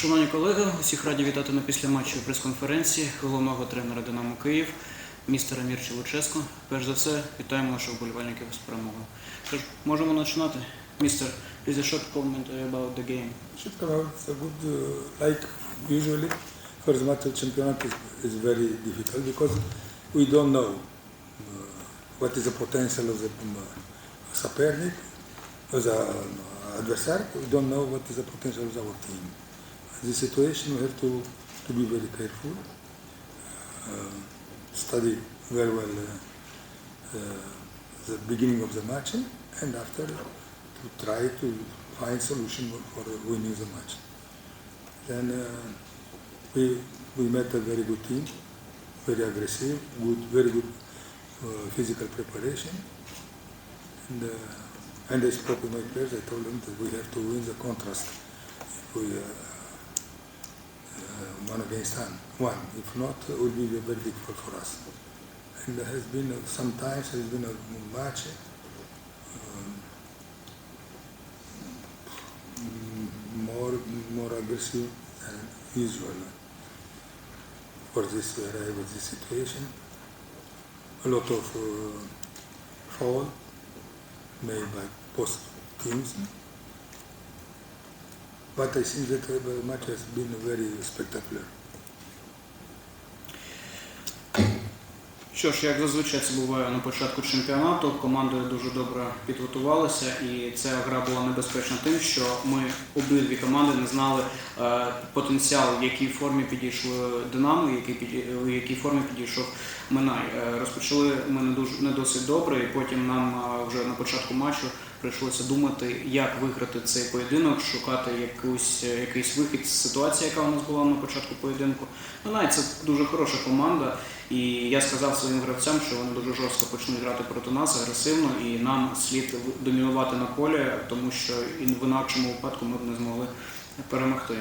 Шановні колеги, усіх раді вітати на післяматчевій прес-конференції головного тренера Динамо Київ, містера Мірчі Луческо. Перш за все, вітаємо наших вболівальників з перемогою. Тож, можемо починати. Містер, please a short comment about the game. should come out. It's a good, uh, like usually, first match of championship is, is very difficult because we don't know uh, what is the potential of the um, Sapernik, of the um, adversary. We don't know what is the potential of our team. This situation, we have to, to be very careful, uh, study very well uh, uh, the beginning of the match and after to try to find solution for winning the match. Then uh, we we met a very good team, very aggressive, good, very good uh, physical preparation, and and I spoke with my players. I told them that we have to win the contrast. If we one against one. If not, it will be very difficult for us. And there has been uh, sometimes has been a match. Um, mm, more more aggressive than usual for this arrive at this situation. A lot of uh, foul made by both teams. But I think that match has been very spectacular. Що ж, як зазвичай це буває на початку чемпіонату, команди дуже добре підготувалися, і ця гра була небезпечна тим, що ми обидві команди не знали е, потенціал, в якій формі підійшли Динамо, в якій формі підійшов Минай. Е, розпочали ми не дуже не досить добре, і потім нам е, вже на початку матчу прийшлося думати, як виграти цей поєдинок, шукати якусь, е, якийсь вихід з ситуації, яка у нас була на початку поєдинку. Минай це дуже хороша команда. І я сказав своїм гравцям, що вони дуже жорстко почнуть грати проти нас, агресивно, і нам слід домінувати на полі, тому що в інакшому випадку ми б не змогли перемогти.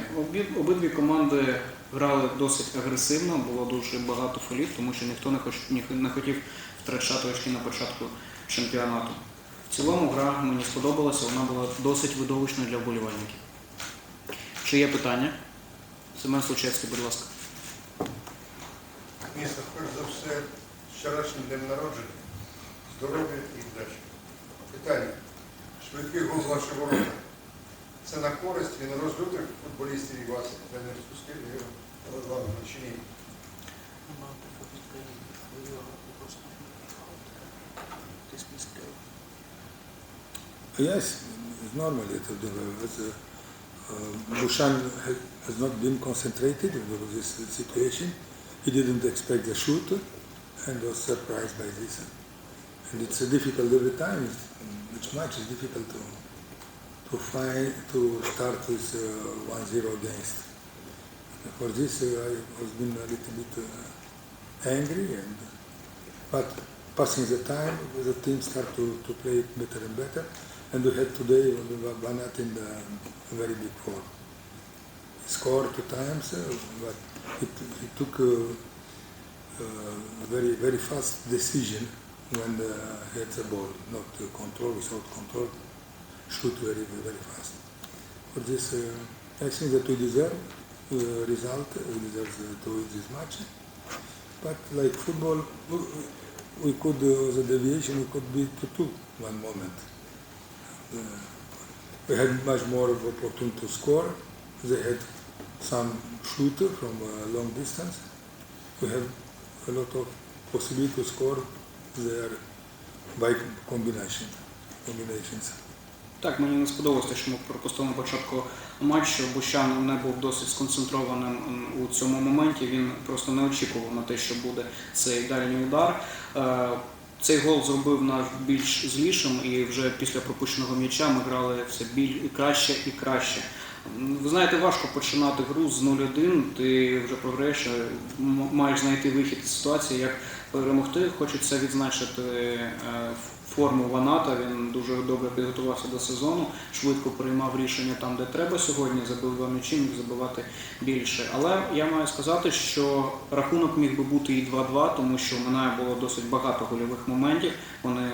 Обидві команди грали досить агресивно, було дуже багато фолів, тому що ніхто не, хоч, не хотів втрачати очки на початку чемпіонату. В цілому гра мені сподобалася, вона була досить видовищною для вболівальників. Чи є питання? Семен Случевський, будь ласка. Місто, перш за все, з вчорашнім днем народження, здоров'я і вдачі. Питання. Швидкий гол в ваші. Це на користь, він розлютив футболістів і вас, тренер спустив його чи ні? Yes, it's normal. It, uh, uh, Bushan has not been concentrated in this situation. He didn't expect the shoot and was surprised by this. And it's uh, difficult every time. It's, match is difficult to to find to start with uh, 1-0 against. For this, uh, I was been a little bit uh, angry, and but passing the time, the team started to, to play better and better. And we had today one Banat in the very big form. Scored two times, uh, but it, took a, a very very fast decision when uh, he had the ball, not uh, control without control, shoot very very fast. For this, uh, I think that we deserve uh, result. We deserve uh, to win this match. But like football, we, could uh, the deviation we could be to two one moment. Uh, we had much more of opportunity to score. They had some shooter from a long distance. We have a lot of possibility to score there by combination combinations. Так, мені не сподобалося, що ми пропустили на початку матчу. Бущан не був досить сконцентрованим у цьому моменті. Він просто не очікував на те, що буде цей дальній удар. Е, Цей гол зробив нас більш злішим, і вже після пропущеного м'яча ми грали все біль і краще і краще. Ви знаєте, важко починати гру з 0-1, ти вже програєш, е, маєш знайти вихід із ситуації, як перемогти. Хочеться відзначити е, форму Ваната. Він дуже добре підготувався до сезону, швидко приймав рішення там, де треба сьогодні. Забив два м'ячі, міг забивати більше. Але я маю сказати, що рахунок міг би бути і 2-2, тому що в мене було досить багато гольових моментів. Вони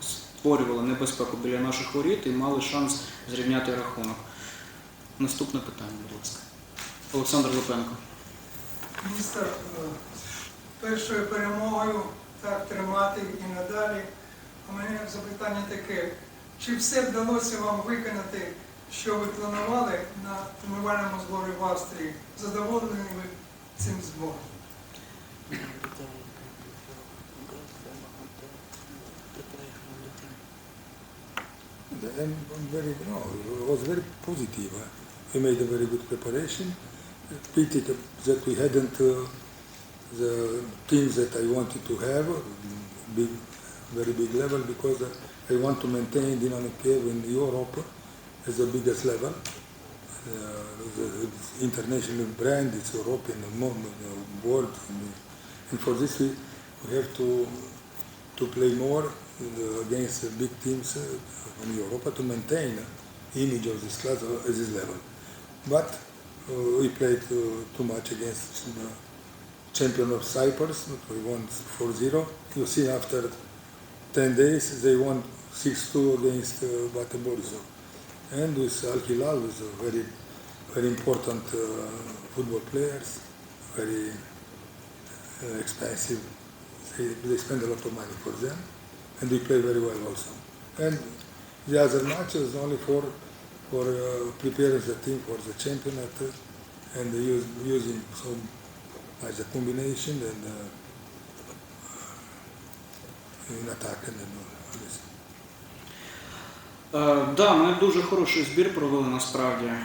створювали небезпеку біля наших воріт і мали шанс зрівняти рахунок. Наступне питання, будь ласка. Олександр Липенко. Містер, е, першою перемогою так тримати і надалі. У мене запитання таке: чи все вдалося вам виконати, що ви планували на тренувальному зборі в Австрії? Задоволені ви цим збором? And very, no, it was very positive. Uh, We made a very good preparation. Pity that we hadn't uh, the teams that I wanted to have, mm, big, very big level, because uh, I want to maintain Dynamo Kiev in Europe as the biggest level. Uh, the, international brand, it's European mo- uh, world, and, for this we, we have to to play more uh, against uh, big teams uh, from Europe to maintain image of this class uh, at this level. But uh, we played uh, too much against the champion of Cyprus. We won 4-0. You see, after 10 days, they won 6-2 against uh, Borisov. And with Al Hilal, with a very, very important uh, football players, very uh, expensive. They, they spend a lot of money for them, and we play very well also. And the other matches only for for uh, preparing the team for the championship uh, and use, using some as a combination and uh, in attack and all this. Е, Да, ми дуже хороший збір провели насправді. Е,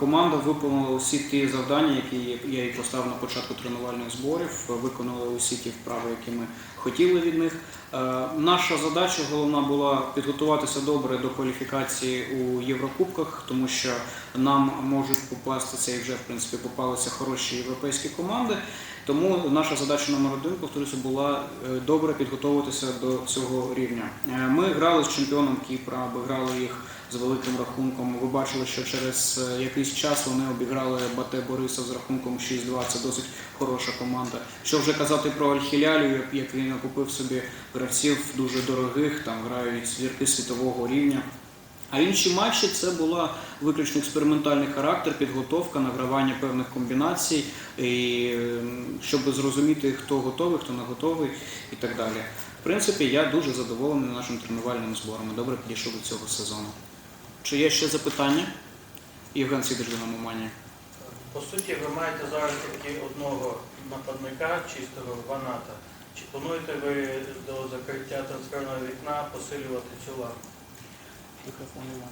Команда виконала усі ті завдання, які я їй поставив на початку тренувальних зборів, виконали усі ті вправи, які ми хотіли від них. Е, Наша задача головна була підготуватися добре до кваліфікації у Єврокубках, тому що нам можуть попастися і вже в принципі попалися хороші європейські команди. Тому наша задача номер один, повторюся, була е, добре підготуватися до цього рівня. Е, Ми грали з чемпіоном Кіпра, обіграли їх з великим рахунком. Ви бачили, що через е, якийсь час вони обіграли Бате Бориса з рахунком 6-2. Це досить хороша команда. Що вже казати про Альхілялю, як- він купив собі гравців дуже дорогих, там грають зірки світового рівня. А інші матчі це була виключно експериментальний характер, підготовка, награвання певних комбінацій, і, ем, щоб зрозуміти, хто готовий, хто не готовий і так далі. В принципі, я дуже задоволений нашим тренувальним збором. і Добре підійшов до цього сезону. Чи є ще запитання? Євген Сідор Динамоманія. По суті, ви маєте зараз тільки одного нападника, чистого ваната. Чи плануєте ви до закриття трансферного вікна посилювати цю лаву?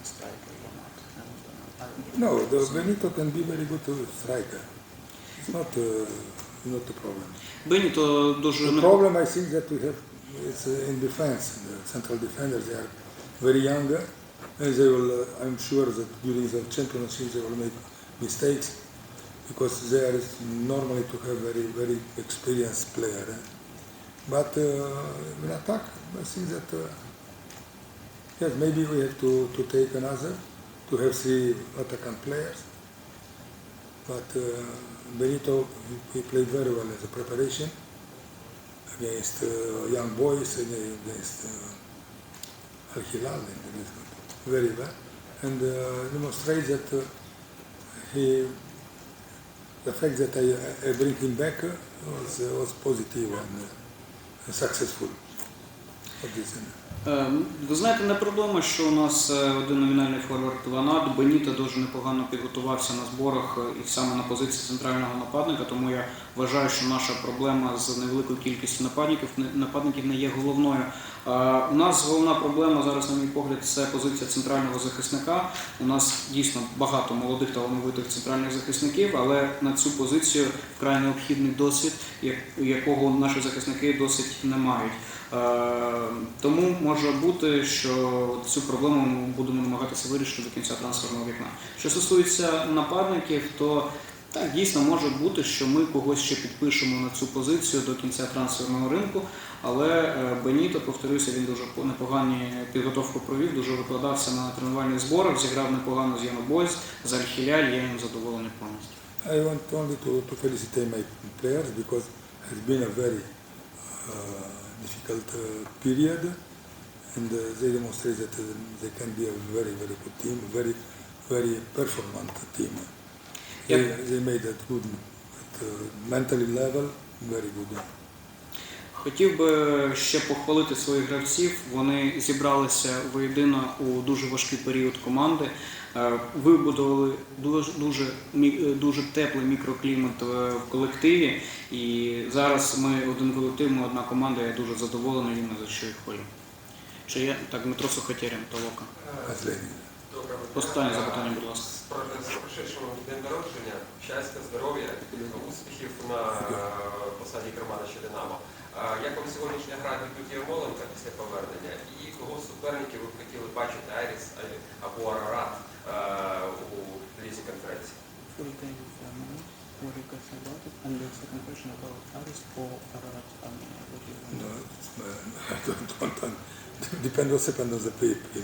No, the Benito can be very good uh, striker. It's not uh, not the problem. Беніто дуже The не- problem I think that we have is uh, in defense. The central defenders they are very young, uh, and they will. Uh, I'm sure that during the championship they will make mistakes because there is normally to have very very experienced player. eh. But uh, in attack, I think that uh, yes, maybe we have to, to take another to have three attackant players. But uh, Benito, he- he played very well as a preparation against uh, young boys and against uh, Al Hilal very well and uh, that uh, he the fact that I, I bring him back uh, was, was positive and, uh, successful. Think? Е, Ви знаєте, не проблема, що у нас е, один номінальний форвард Ванат. Беніта дуже непогано підготувався на зборах е, і саме на позиції центрального нападника. Тому я вважаю, що наша проблема з невеликою кількістю нападників нападників не є головною. Е, У нас головна проблема зараз, на мій погляд, це позиція центрального захисника. У нас дійсно багато молодих талановитих центральних захисників, але на цю позицію вкрай необхідний досвід, якого наші захисники досить не мають. Е, Тому може бути, що цю проблему ми будемо намагатися вирішити до кінця трансферного вікна. Що стосується нападників, то так дійсно може бути, що ми когось ще підпишемо на цю позицію до кінця трансферного ринку. Але е, Беніто, повторюся, він дуже по- непогану підготовку провів, дуже викладався на тренувальних зборах, зіграв непогано з Янобойс, з Альхіляль, я їм задоволений повністю. I want only to, to felicitate my players because it's been a very uh, difficult uh, period and uh, they demonstrate that uh, they can be a very, very good team, very, very performant team. They, Yep. they made that good at uh, mentally level, very good. Хотів би ще похвалити своїх гравців. Вони зібралися воєдино у дуже важкий період команди. Е, Вибудували дуже дуже е, дуже теплий мікроклімат е, в колективі. І зараз ми один колектив, ми одна команда. Я дуже задоволений їм за що їх хвалю. Чи є так, Дмитро Сухотєрін, Толока. Останнє запитання, будь ласка. З про- з прошедшим днем народження, щастя, здоров'я, успіхів на посаді керманича Динамо. Як вам сьогоднішня гра дебют Ярмоленка після повернення? І кого з суперників ви б хотіли бачити Айріс або Арарат у лізі конференції? full game Germany. What you guys about it? And the second question about Aris or Ararat Armenia. What do you want? No, it's, uh, I don't, don't, don't depend also depend on the people.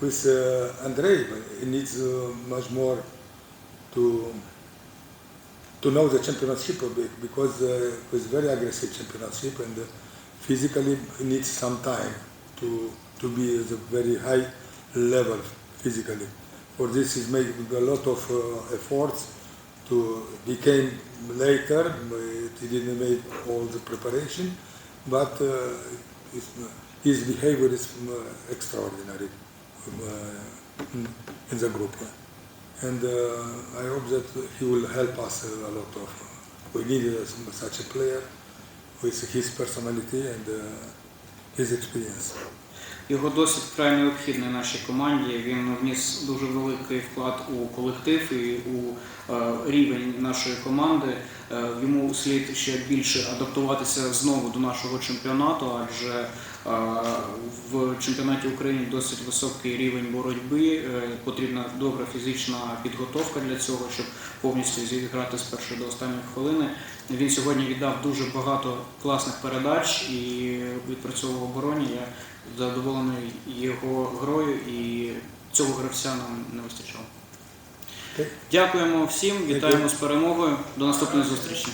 With uh, Andrei, he needs uh, much more to to know the championship a bit because uh, very aggressive championship and uh, physically he needs some time to to be at a very high level physically. For this, he's made a lot of uh, efforts to became later. but He didn't make all the preparation, but uh, his, his behavior is uh, extraordinary in- in the group. And uh, I hope that he will help us a lot of. We needed uh, such a player with his personality and uh, his experience. Його досвід вкрай необхідний нашій команді. Він вніс дуже великий вклад у колектив і у е, рівень нашої команди. Е, йому слід ще більше адаптуватися знову до нашого чемпіонату, адже в чемпіонаті України досить високий рівень боротьби. Е, потрібна добра фізична підготовка для цього, щоб повністю зіграти з першої до останньої хвилини. Він сьогодні віддав дуже багато класних передач і відпрацьовував в обороні. Я задоволений його грою і цього гравця нам не вистачало. Дякуємо всім, вітаємо з перемогою. До наступної зустрічі.